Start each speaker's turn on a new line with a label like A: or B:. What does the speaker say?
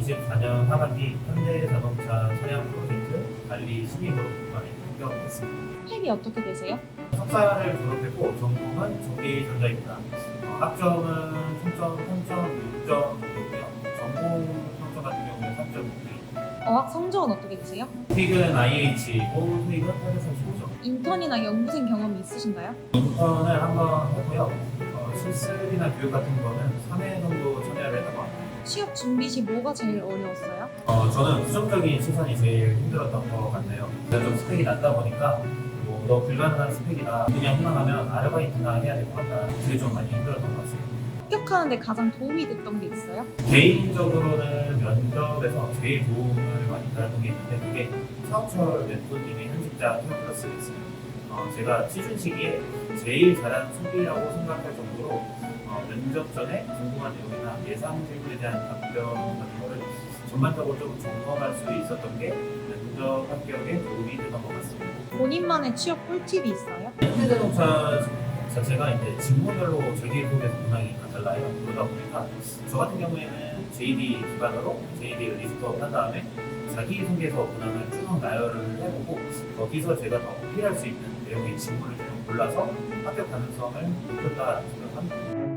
A: 2024년 하반기 현대자동차 차량 프로젝트 관리 이번에 합격했습니다.
B: 스펙이 어떻게 되세요?
A: 석사를 졸업했고 전공은 전기전자입니다. 어, 학점은 총점 3.6점이고요. 전공 평점 같은 경우는 3.6점.
B: 어학 성적은 어떻게 되세요?
A: 토익은 IH고 토익은 835점.
B: 인턴이나 연구생 경험이 있으신가요?
A: 인턴을 한번 했고요. 어, 실습이나 교육 같은 거는 3회
B: 취업 준비 시 뭐가 제일 어려웠어요?
A: 어, 저는 부정적인 시선이 제일 힘들었던 것 같네요. 제가 좀 스펙이 낮다 보니까 뭐, 너 불가능한 스펙이다. 그냥 희망하면 아르바이트나 해야 될 것 같다. 그게 좀 많이 힘들었던 것 같습니다.
B: 합격하는데 가장 도움이 됐던 게 있어요?
A: 개인적으로는 면접에서 제일 도움을 많이 받았던 게 있는데 그게 차우철 멘토님의 현직자 케어 플러스가 있어요. 어, 제가 취준 시기에 제일 잘하는 수비라고 생각할 정도 면접 전에 궁금한 내용이나 예상 질문에 대한 답변 같은 거를 전반적으로 좀 점검할 수 있었던 게 면접 합격에 도움이 됐던 것 같습니다.
B: 본인만의 취업 꿀팁이 있어요?
A: 현대자동차 자체가 이제 직무별로 자기소개서 문항이 다 달라요. 그러다 보니까 저 같은 경우에는 JD 기반으로 JD를 리스트업 한 다음에 자기 소개서 문항을 쭉 나열을 해보고 거기서 제가 더 어필할 수 있는 내용의 직무를 좀 골라서 합격 가능성을 높였다 생각합니다.